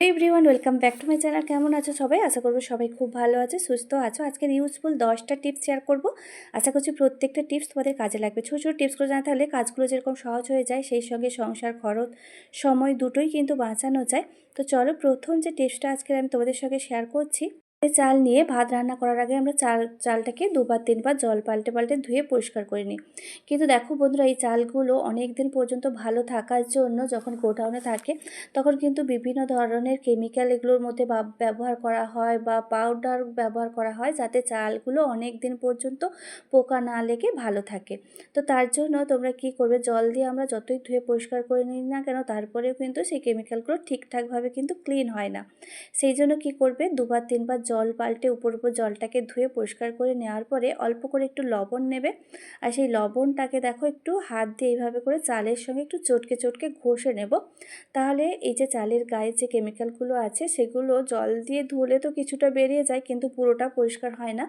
Everyone welcome back to my channel কেমন আছো সবাই? আশা করব সবাই খুব ভালো আছে, সুস্থ আছো। আজকের ইউজফুল দশটা টিপস শেয়ার করব। আশা করছি প্রত্যেকটা টিপস তোমাদের কাজে লাগবে। ছোটো ছোটো টিপসগুলো জানা থাকলে কাজগুলো যেরকম সহজ হয়ে যায়, সেই সঙ্গে সংসার, খরচ, সময় দুটোই কিন্তু বাঁচানো যায়। তো চলো প্রথম যে টিপসটা আজকের আমি তোমাদের সঙ্গে শেয়ার করছি। চাল নিয়ে ভাত রান্না করার আগে আমরা চাল, চালটাকে দুবার তিনবার জল পাল্টে পাল্টে ধুয়ে পরিষ্কার করে নিই। কিন্তু দেখো বন্ধুরা, এই চালগুলো অনেক দিন পর্যন্ত ভালো থাকার জন্য যখন গোডাউনে থাকে, তখন কিন্তু বিভিন্ন ধরনের কেমিক্যাল এগুলোর মধ্যে ব্যবহার করা হয় বা পাউডার ব্যবহার করা হয় যাতে চালগুলো অনেক দিন পর্যন্ত পোকা না লেগে ভালো থাকে। তো তার জন্য তোমরা কি করবে, জল দিয়ে আমরা যতই ধুয়ে পরিষ্কার করে নিই না কেন, তারপরেও কিন্তু সেই কেমিক্যালগুলো ঠিকঠাকভাবে কিন্তু ক্লিন হয় না। সেই জন্য কি করবে, দুবার তিনবার জল পাল্টে উপর উপর জলটাকে ধুয়ে পরিষ্কার করে নেওয়ার পরে অল্প করে একটু লবণ নেবে। আর সেই লবণটাকে দেখো একটু হাত দিয়ে এইভাবে করে চালের সঙ্গে একটু চটকে চটকে ঘষে নেব। তাহলে এই যে চালের গায়ে যে কেমিক্যালগুলো আছে সেগুলো জল দিয়ে ধুলে তো কিছুটা বেরিয়ে যায় কিন্তু পুরোটা পরিষ্কার হয় না।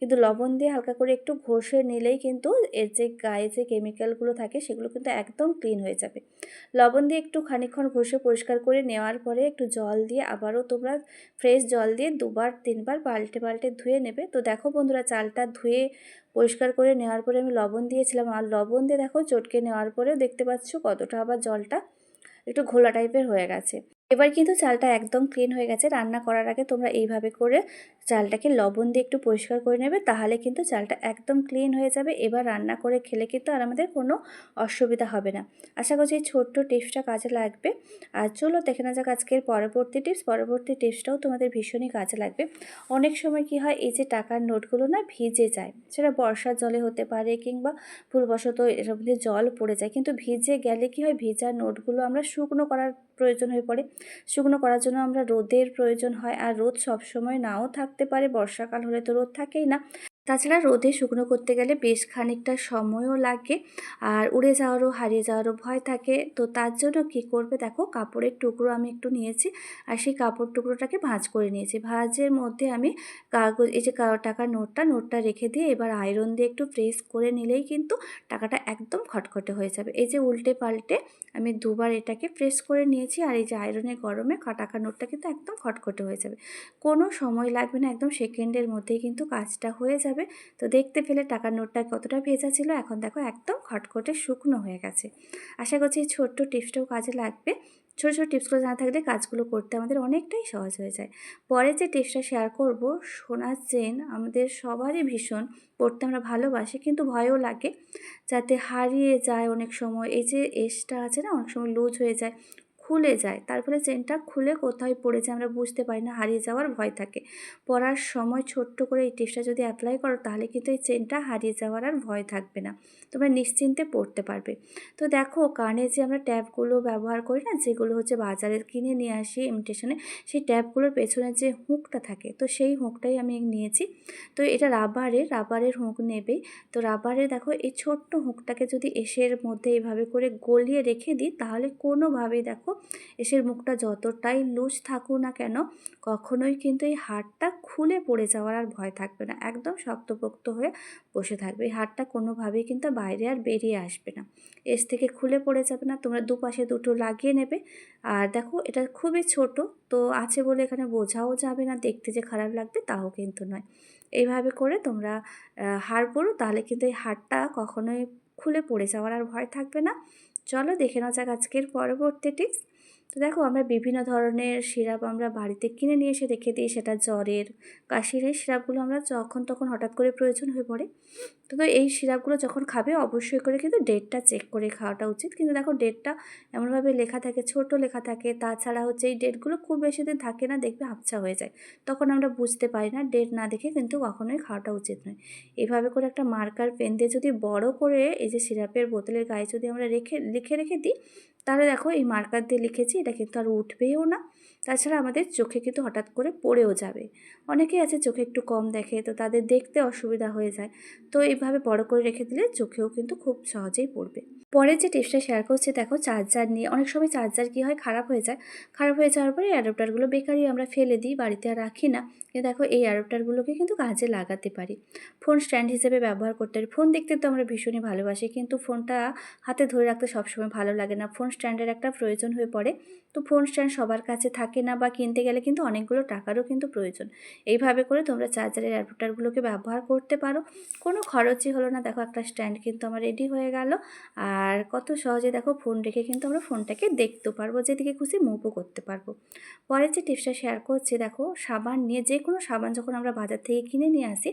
কিন্তু লবণ দিয়ে হালকা করে একটু ঘষে নিলেই কিন্তু এর যে গায়ে যে কেমিক্যালগুলো থাকে সেগুলো কিন্তু একদম ক্লিন হয়ে যাবে। লবণ দিয়ে একটু খানিক্ষণ ঘষে পরিষ্কার করে নেওয়ার পরে একটু জল দিয়ে আবারও তোমরা ফ্রেশ জল দিয়ে দুবার তিনবার পাল্টে পাল্টে ধুয়ে নেবে। তো দেখো বন্ধুরা, চালটা ধুয়ে পরিষ্কার করে নেওয়ার পরে আমি লবণ দিয়েছিলাম। আর লবণ দিয়ে দেখো চটকে নেওয়ার পরে দেখতে পাচ্ছ কতটা আবার জলটা একটু ঘোলা টাইপের হয়ে গেছে। এবার কিন্তু চালটা একদম ক্লিন হয়ে গেছে। রান্না করার আগে তোমরা এইভাবে করে চালটাকে লবণ দিয়ে একটু পরিষ্কার করে নেবে, তাহলে কিন্তু চালটা একদম ক্লিন হয়ে যাবে। এবার রান্না করে খেলে কিন্তু আর আমাদের কোনো অসুবিধা হবে না। আশা করছি এই ছোট্ট টিপসটা কাজে লাগবে। আর চলো দেখে না যাক আজকের পরবর্তী টিপস। পরবর্তী টিপসটাও তোমাদের ভীষণই কাজে লাগবে। অনেক সময় কি হয়, এই যে টাকার নোটগুলো না ভিজে যায়, সেটা বর্ষার জলে হতে পারে কিংবা ভুলবশত এর মধ্যে জল পড়ে যায়, কিন্তু ভিজে গেলে কি হয়, ভিজা নোটগুলো আমরা শুকনো করার প্রয়োজন হয়ে পড়ে। শুকনো করার জন্য আমরা রোদের প্রয়োজন হয়, আর রোদ সবসময় নাও থাকতে পারে, বর্ষাকাল হলে তো রোদ থাকেই না। তাছাড়া রোদে শুকনো করতে গেলে বেশ খানিকটা সময়ও লাগে আর উড়ে যাওয়ারও, হারিয়ে যাওয়ারও ভয় থাকে। তো তার জন্য কি করবে? দেখো, কাপড়ের টুকরো আমি একটু নিয়েছি আর সেই কাপড় টুকরোটাকে ভাঁজ করে নিয়েছি। ভাঁজের মধ্যে আমি কাগজ, এই যে টাকার নোটটা নোটটা রেখে দিয়ে এবার আয়রন দিয়ে একটু প্রেস করে নিলেই কিন্তু টাকাটা একদম খটখটে হয়ে যাবে। এই যে উল্টে পাল্টে আমি দুবার এটাকে প্রেস করে নিয়েছি আর এই যে আয়রনের গরমে টাকার নোটটা কিন্তু একদম খটখটে হয়ে যাবে। কোনো সময় লাগবে না, একদম সেকেন্ডের মধ্যেই কিন্তু কাজটা হয়ে যাবে। তো দেখতে পেলে টাকার নোটটা কতটা ভেজা ছিল, এখন দেখো একদম খটখটে শুকনো হয়ে গেছে। আশা করছি এই ছোট্ট টিপসটাও কাজে লাগবে। ছোটো ছোটো টিপসগুলো জানা থাকলে কাজগুলো করতে আমাদের অনেকটাই সহজ হয়ে যায়। পরে যে টিপসটা শেয়ার করব, সোনার চেন আমাদের সবারই ভীষণ, পড়তে আমরা ভালোবাসি কিন্তু ভয়ও লাগে। যাতে হারিয়ে যায় অনেক সময়, এই যে এসটা আছে না, অনেক সময় লুজ হয়ে যায়। খুলে যায়। তার ফলে চেনটা খুলে কোথায় পড়েছে আমরা বুঝতে পারি না, হারিয়ে যাওয়ার ভয় থাকে। পড়ার সময় ছোট্ট করে এই টিপসটা যদি অ্যাপ্লাই করো, তাহলে কিন্তু এই চেনটা হারিয়ে যাওয়ার আর ভয় থাকবে না। তোমরা নিশ্চিন্তে পড়তে পারবে। তো দেখো, কানে যে আমরা ট্যাপগুলো ব্যবহার করি না, যেগুলো হচ্ছে বাজারে কিনে নিয়ে আসি ইমিটেশনে সেই ট্যাপগুলোর পেছনে যে হুঁকটা থাকে, তো সেই হুঁকটাই আমি নিয়েছি। তো এটা রাবারের রাবারের হুঁক নেবে তো রাবারে দেখো, এই ছোট্ট হুঁকটাকে যদি এসের মধ্যে এইভাবে করে গলিয়ে রেখে দিই, তাহলে কোনোভাবেই দেখো এসের মুখটা যতটাই লুজ থাকুক না কেন, কখনোই কিন্তু এই হাড়টা খুলে পড়ে যাওয়ার আর ভয় থাকবে না। একদম শক্তপোক্ত হয়ে বসে থাকবে। এই হাড়টা কোনোভাবেই কিন্তু বাইরে আর বেরিয়ে আসবে না। এস থেকে খুলে পড়ে যাবে না, তোমরা দুপাশে দুটো লাগিয়ে নেবে। আর দেখো, এটা খুবই ছোট, তো আছে বলে এখানে বোঝাও যাবে না, দেখতে যে খারাপ লাগবে তাও কিন্তু নয়। এইভাবে করে তোমরা হাড় পড়ো, তাহলে কিন্তু এই হাড়টা কখনোই খুলে পড়ে যাওয়ার আর ভয় থাকবে না। চলো দেখে নেওয়া যাক আজকের পরবর্তী টিপস তো দেখো আমরা বিভিন্ন ধরনের সিরাপ আমরা বাড়িতে কিনে নিয়ে এসে রেখে দিই, সেটা জ্বরের কাশির এই সিরাপগুলো আমরা যখন তখন হঠাৎ করে প্রয়োজন হয়ে পড়ে। তো এই সিরাপগুলো যখন খাবে অবশ্যই করে কিন্তু ডেটটা চেক করে খাওয়াটা উচিত। কিন্তু দেখো ডেটটা এমনভাবে লেখা থাকে, ছোট লেখা থাকে, তাছাড়া হচ্ছে এই ডেটগুলো খুব বেশি দিন থাকে না, দেখবে আবছা হয়ে যায়। তখন আমরা বুঝতে পারি না, ডেট না দেখে কিন্তু কখনোই খাওয়াটা উচিত নয়। এভাবে করে একটা মার্কার পেন দিয়ে যদি বড় করে এই যে সিরাপের বোতলের গায়ে যদি আমরা রেখে, লিখে রেখে দিই তাহলে দেখো এই মার্কার দিয়ে লিখেছি, এটা কিন্তু আর উঠবেও না। তাছাড়া আমাদের চোখে কিন্তু হঠাৎ করে পড়েও যাবে। অনেকেই আছে চোখে একটু কম দেখে, তো তাদের দেখতে অসুবিধা হয়ে যায়। তো এইভাবে বড় করে রেখে দিলে চোখেও কিন্তু খুব সহজেই পড়বে। পরের যে টিপসটা শেয়ার করছি, দেখো চার্জার নিয়ে, অনেক সময় চার্জার কী হয়, খারাপ হয়ে যায়। খারাপ হয়ে যাওয়ার পরে অ্যাডাপ্টারগুলো বেকারই আমরা ফেলে দিই, বাড়িতে আর রাখি না। কিন্তু দেখো এই অ্যাডাপ্টারগুলোকে কিন্তু কাজে লাগাতে পারি। ফোন স্ট্যান্ড হিসেবে ব্যবহার করতে পারি। ফোন দেখতে তো আমরা ভীষণই ভালোবাসি, কিন্তু ফোনটা হাতে ধরে রাখতে সবসময় ভালো লাগে না। ফোন স্ট্যান্ডের একটা প্রয়োজন হয়ে পড়ে। তো ফোন স্ট্যান্ড সবার কাছে থাকে না বা কিনতে গেলে কিন্তু অনেকগুলো টাকারও কিন্তু প্রয়োজন। এইভাবে করে তোমরা চার্জারের অ্যাডাপ্টারগুলোকে ব্যবহার করতে পারো। কোনো খরচই হলো না। দেখো একটা স্ট্যান্ড কিন্তু আমার রেডি হয়ে গেল। আর কত সহজে দেখো ফোন রেখে কিন্তু আমরা ফোনটাকে দেখতে পারব, যেদিকে খুশি মুভও করতে পারব। পরের যে টিপসটা শেয়ার করছি, দেখো সাবান নিয়ে যে কোনো সাবান যখন আমরা বাজার থেকে কিনে নিয়ে আসি,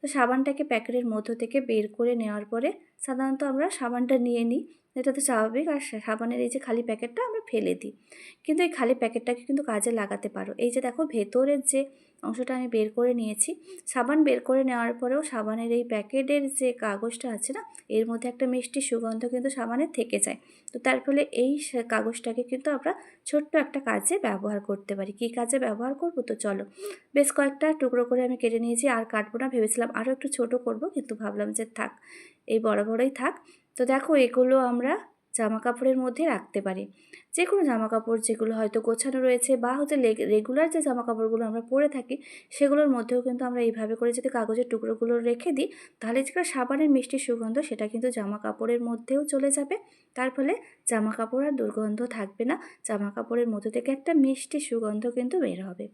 তো সাবানটাকে প্যাকেটের মধ্য থেকে বের করে নেওয়ার পরে সাধারণত আমরা সাবানটা নিয়ে নিই, এটা তো স্বাভাবিক। আর সাবানের এই যে খালি প্যাকেটটা আমরা ফেলে দিই। কিন্তু এই খালি প্যাকেটটাকে কিন্তু কাজে লাগাতে পারো। এই যে দেখো ভেতরের যে অংশটা আমি বের করে নিয়েছি। সাবান বের করে নেওয়ার পরেও সাবানের এই প্যাকেটের যে কাগজটা আছে না, এর মধ্যে একটা মিষ্টি সুগন্ধ কিন্তু সাবানের থেকে যায়। তো তার ফলে এই কাগজটাকে কিন্তু আমরা ছোট্ট একটা কাজে ব্যবহার করতে পারি। কী কাজে ব্যবহার করব? তো চলো, বেশ কয়েকটা টুকরো করে আমি কেটে নিয়েছি আর কাটবো না, ভেবেছিলাম আরও একটু ছোট করব, কিন্তু ভাবলাম যে থাক, এই বড় বড়ই থাক। তো দেখো এগুলো আমরা জামা কাপড়ের মধ্যে রাখতে পারি। যে কোনো জামা কাপড় যেগুলো হয়তো গোছানো রয়েছে বা হচ্ছে রেগুলার যে জামা কাপড়গুলো আমরা পরে থাকি, সেগুলোর মধ্যেও কিন্তু আমরা এইভাবে করে যদি কাগজের টুকরোগুলো রেখে দিই, তাহলে যেটা সাবানের মিষ্টি সুগন্ধ সেটা কিন্তু জামা কাপড়ের মধ্যেও চলে যাবে। তার ফলে জামা কাপড় আর দুর্গন্ধ থাকবে না জামা কাপড়ের মধ্যে থেকে একটা মিষ্টি সুগন্ধ কিন্তু বের হবে।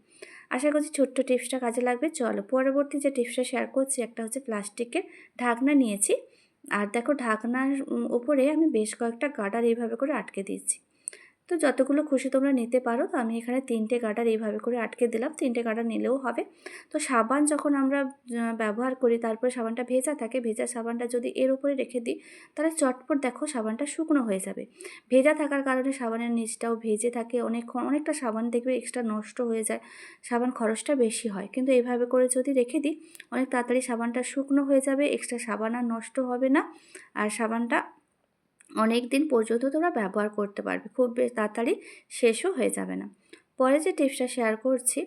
আশা করছি ছোট্ট টিপসটা কাজে লাগবে। চলো পরবর্তী যে টিপসটা শেয়ার করছি, একটা হচ্ছে প্লাস্টিকের ঢাকনা নিয়েছি। আর দেখো ঢাকনার ওপরে আমি বেশ কয়েকটা গার্ডার এইভাবে করে আটকে দিয়েছি। তো যতগুলো খুশি তোমরা নিতে পারো, তো আমি এখানে তিনটে গার্ডার এইভাবে করে আটকে দিলাম। তিনটে গার্ডার নিলেও হবে। তো সাবান যখন আমরা ব্যবহার করি, তারপরে সাবানটা ভেজা থাকে, ভেজা সাবানটা যদি এর উপরে রেখে দিই, তাহলে চটপট দেখো সাবানটা শুকনো হয়ে যাবে। ভেজা থাকার কারণে সাবানের নিচটাও ভেজে থাকে, অনেকক্ষণ, অনেকটা সাবান দেখবে এক্সট্রা নষ্ট হয়ে যায়, সাবান খরচটা বেশি হয়। কিন্তু এইভাবে করে যদি রেখে দিই, অনেক তাড়াতাড়ি সাবানটা শুকনো হয়ে যাবে এক্সট্রা সাবান আর নষ্ট হবে না। আর সাবানটা অনেক দিন পর্যন্ত তোমরা ব্যবহার করতে পারবে। খুব তাড়াতাড়ি শেষও হয়ে যাবে না। পরে যে টিপসটা শেয়ার করছি,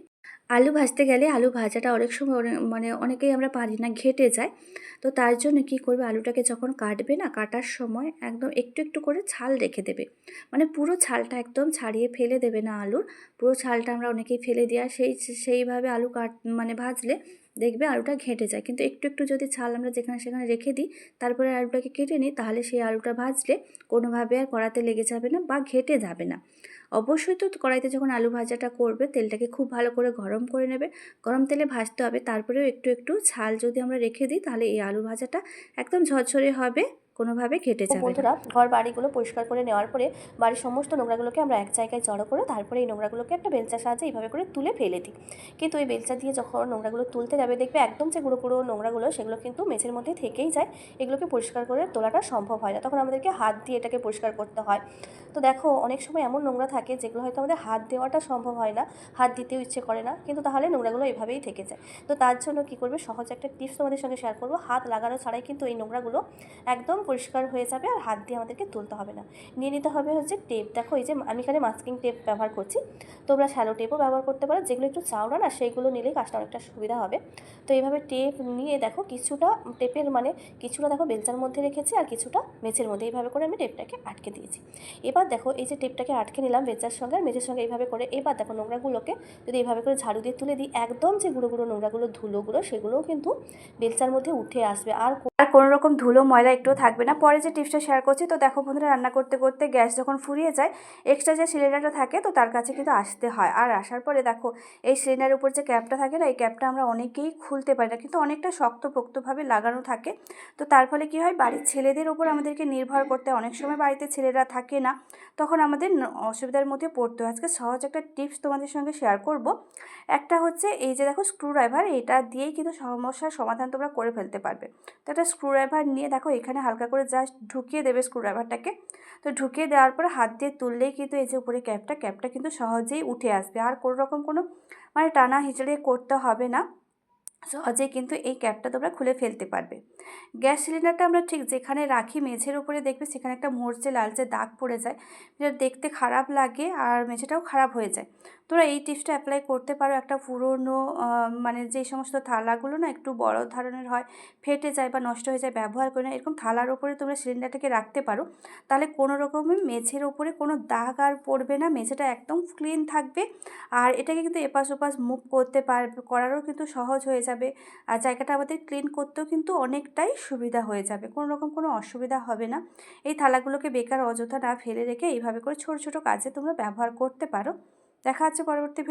আলু ভাজতে গেলে আলু ভাজাটা অনেক সময় মানে অনেকেই আমরা পারি না, ঘেটে যায়। তো তার জন্য কি করবে, আলুটাকে যখন কাটবে না, কাটার সময় একদম একটু একটু করে ছাল রেখে দেবে। মানে পুরো ছালটা একদম ছাড়িয়ে ফেলে দেবে না আলুর। পুরো ছালটা আমরা অনেকেই ফেলে দেওয়া, সেই, সেইভাবে আলু কাট মানে ভাজলে দেখবে আলুটা ঘেঁটে যায়। কিন্তু একটু একটু যদি ছাল আমরা যেখানে সেখানে রেখে দিই, তারপরে আলুটাকে কেটে নিই, তাহলে সেই আলুটা ভাজলে কোনোভাবে আর কড়াতে লেগে যাবে না বা ঘেঁটে যাবে না। অবশ্যই তো কড়াইতে যখন আলু ভাজাটা করবে, তেলটাকে খুব ভালো করে গরম করে নেবে। গরম তেলে ভাজতে হবে, তারপরেও একটু একটু ছাল যদি আমরা রেখে দিই, তাহলে এই আলু ভাজাটা একদম ঝরঝরে হবে। কোনোভাবে কেটে যাবে। বন্ধুরা ঘর বাড়িগুলো পরিষ্কার করে নেওয়ার পরে বাড়ির সমস্ত নোংরাগুলোকে আমরা এক জায়গায় জড়ো করে তারপরে এই নোংরাগুলোকে একটা বেলচার সাহায্যে এইভাবে করে তুলে ফেলে দিই। কিন্তু এই বেলচা দিয়ে যখন নোংরাগুলো তুলতে যাবে দেখবে একদম যে গুঁড়ো গুঁড়ো নোংরাগুলো সেগুলো কিন্তু মেঝের মধ্যে থেকেই যায়। এগুলোকে পরিষ্কার করে তোলাটা সম্ভব হয় না। তখন আমাদেরকে হাত দিয়ে এটাকে পরিষ্কার করতে হয়। তো দেখো অনেক সময় এমন নোংরা থাকে যেগুলো হয়তো আমাদের হাত দেওয়াটা সম্ভব হয় না হাত দিতেও ইচ্ছে করে না কিন্তু তাহলে নোংরাগুলো এভাবেই থেকে যায়। তো তার জন্য কী করবে সহজ একটা টিপস তোমাদের সঙ্গে শেয়ার করব। হাত লাগানো ছাড়াই কিন্তু এই নোংরাগুলো একদম পরিষ্কার হয়ে যাবে আর হাত দিয়ে আমাদেরকে তুলতে হবে না। নিয়ে নিতে হবে হচ্ছে টেপ দেখো এই যে আমি এখানে মাস্কিং টেপ ব্যবহার করছি। তোমরা শ্যালো টেপও ব্যবহার করতে পারো। যেগুলো একটু চাওড়া না সেইগুলো নিলেই কাজটা অনেকটা সুবিধা হবে। তো এইভাবে টেপ নিয়ে দেখো কিছুটা টেপের মানে কিছুটা দেখো বেলচার মধ্যে রেখেছি আর কিছুটা মেঝের মধ্যে। এইভাবে করে আমি টেপটাকে আটকে দিয়েছি। এবার দেখো এই যে টেপটাকে আটকে নিলাম বেচার সঙ্গে আর মেঝের সঙ্গে এইভাবে করে এবার দেখো নোংরাগুলোকে যদি এইভাবে করে ঝাড়ু দিয়ে তুলে দিই, একদম যে গুঁড়ো গুঁড়ো নোংরাগুলো, ধুলোগুলো, সেগুলোও কিন্তু বেলচার মধ্যে উঠে আসবে। আর আর কোনো রকম ধুলো, ময়লা একটুও থাকবে না। পরে যে টিপসটা শেয়ার করছি, তো দেখো বন্ধুরা, রান্না করতে করতে গ্যাস যখন ফুরিয়ে যায় এক্সট্রা যে সিলিন্ডারটা থাকে, তো তার কাছে কিন্তু আসতে হয়। আর আসার পরে দেখো, এই সিলিন্ডারের উপর যে ক্যাপটা থাকে না, এই ক্যাপটা আমরা অনেকেই খুলতে পারি না, কিন্তু অনেকটা শক্তপোক্তভাবে লাগানো থাকে। তো তার ফলে কী হয়, বাড়ির ছেলেদের উপর আমাদেরকে নির্ভর করতে অনেক সময় বাড়িতে ছেলেরা থাকে না, তখন আমাদের অসুবিধার মধ্যে পড়তে হয়। আজকে সহজ একটা টিপস তোমাদের সঙ্গে শেয়ার করব। একটা হচ্ছে, এই যে দেখো স্ক্রুড্রাইভার এটা দিয়েই কিন্তু সমস্যার সমাধান তোমরা করে ফেলতে পারবে। তো একটা স্ক্রুড্রাইভার নিয়ে দেখো, এখানে হালকা করে জাস্ট ঢুকিয়ে দেবে স্ক্রুড্রাইভারটাকে তো ঢুকিয়ে দেওয়ার পর হাত দিয়ে তুললেই কিন্তু এই যে উপরে ক্যাপটা ক্যাপটা কিন্তু সহজেই উঠে আসবে। আর কোনো রকম কোনো মানে টানা হিচড়ে করতে হবে না। সহজেই কিন্তু এই ক্যাপটা তোমরা খুলে ফেলতে পারবে। গ্যাস সিলিন্ডারটা আমরা ঠিক যেখানে রাখি মেঝের উপরে দেখবে সেখানে একটা মরচে লালচে দাগ পড়ে যায়। যেটা দেখতে খারাপ লাগে আর মেঝেটাও খারাপ হয়ে যায়। তোমরা এই টিপসটা অ্যাপ্লাই করতে পারো। একটা পুরনো মানে যে সমস্ত থালাগুলো না একটু বড় ধরনের হয়, ফেটে যায় বা নষ্ট হয়ে যায়, ব্যবহার করে না, এরকম থালার ওপরে তোমরা সিলিন্ডারটাকে রাখতে পারো। তাহলে কোনো রকমের মেঝের ওপরে কোনো দাগ আর পড়বে না, মেঝেটা একদম ক্লিন থাকবে। আর এটাকে কিন্তু এপাশ ওপাশ মুভ করতে পারবে করারও কিন্তু সহজ হয়ে যাবে। আর জায়গাটা আমাদের ক্লিন করতেও কিন্তু অনেকটাই সুবিধা হয়ে যাবে। কোনো রকম কোনো অসুবিধা হবে না। এই থালাগুলোকে বেকার অযথা না ফেলে রেখে এইভাবে করে ছোট ছোট কাজে তোমরা ব্যবহার করতে পারো। দেখা হচ্ছে পরবর্তী ভিডিও